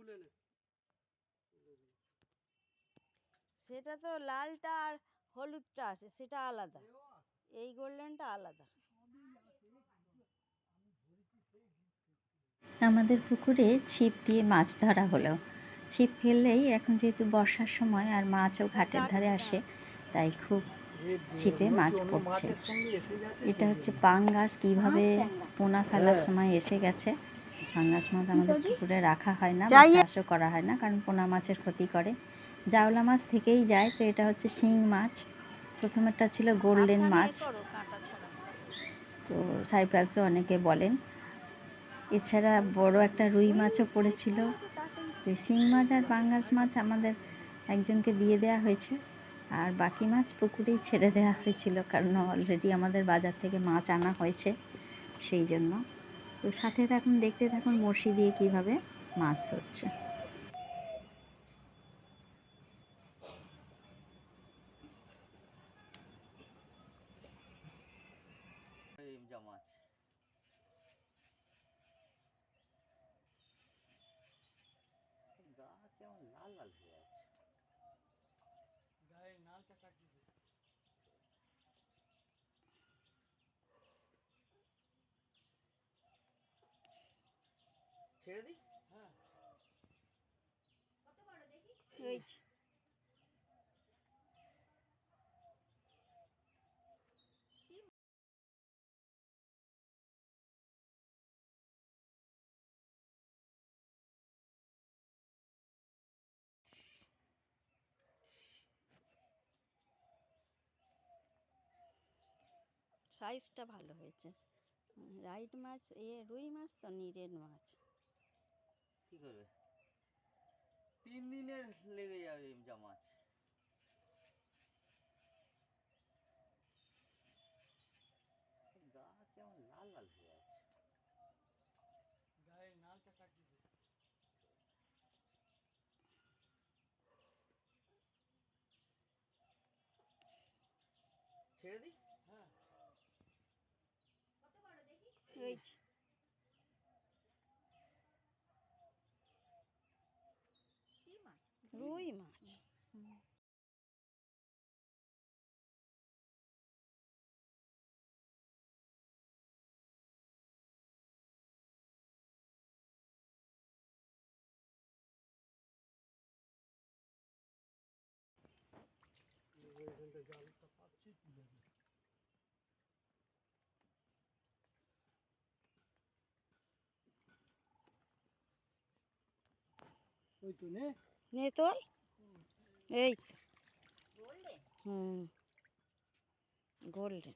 খুলে নে। সেটা তো লালটা আর হলুদটা আছে সেটা আলাদা। এই গোল্ডেনটা আলাদা। আমাদের পুকুরে ছিপ দিয়ে মাছ ধরা হলো। ছিপ ফেললেই এখন যেহেতু বর্ষার সময় আর মাছও ঘাটের ধারে আসে তাই খুব ছিপে মাছ পড়ছে। এটা হচ্ছে পাঙ্গাস কীভাবে পোনা ফেলার সময় এসে গেছে। পাঙ্গাস মাছ আমাদের পুকুরে রাখা হয় না চাষও করা হয় না কারণ পোনা মাছের ক্ষতি করে। জাওলা মাছ থেকেই যায় তো এটা হচ্ছে শিং মাছ। প্রথমেরটা ছিল গোল্ডেন মাছ। তো সাইপ্রাসও অনেকে বলেন। এছাড়া বড় একটা রুই মাছও পড়েছিল। শিং মাছ আর পাঙ্গাস মাছ আমাদের একজনকে দিয়ে দেওয়া হয়েছে। আর বাকি মাছ পুকুরেই ছেড়ে দেওয়া হয়েছিল কারণ অলরেডি আমাদের বাজার থেকে মাছ আনা হয়েছে সেই জন্য। তো সাথে থাকুন দেখতে থাকুন বড়শি দিয়ে কীভাবে মাছ ধরছে। মাছ গা কেমন লাল লাল হয়ে আছে। গায়ে নালটা কাটিয়ে ছেড়ে দিই? সাইজটা ভালো হয়েছে। রাইট মাছ এ রুই মাছ তো নিরেন মাছ। কি করবে? তিন দিনের লেগে যাবে মাছ গা কেমন লাল লাল হয়ে আছে। গায়ে নালটা কাটিয়ে ছেড়ে দিই হ্যাঁ। এই যে, মাছ। ওই তো নে। নে তোল। এই তো। হুম। গোল্ডেন।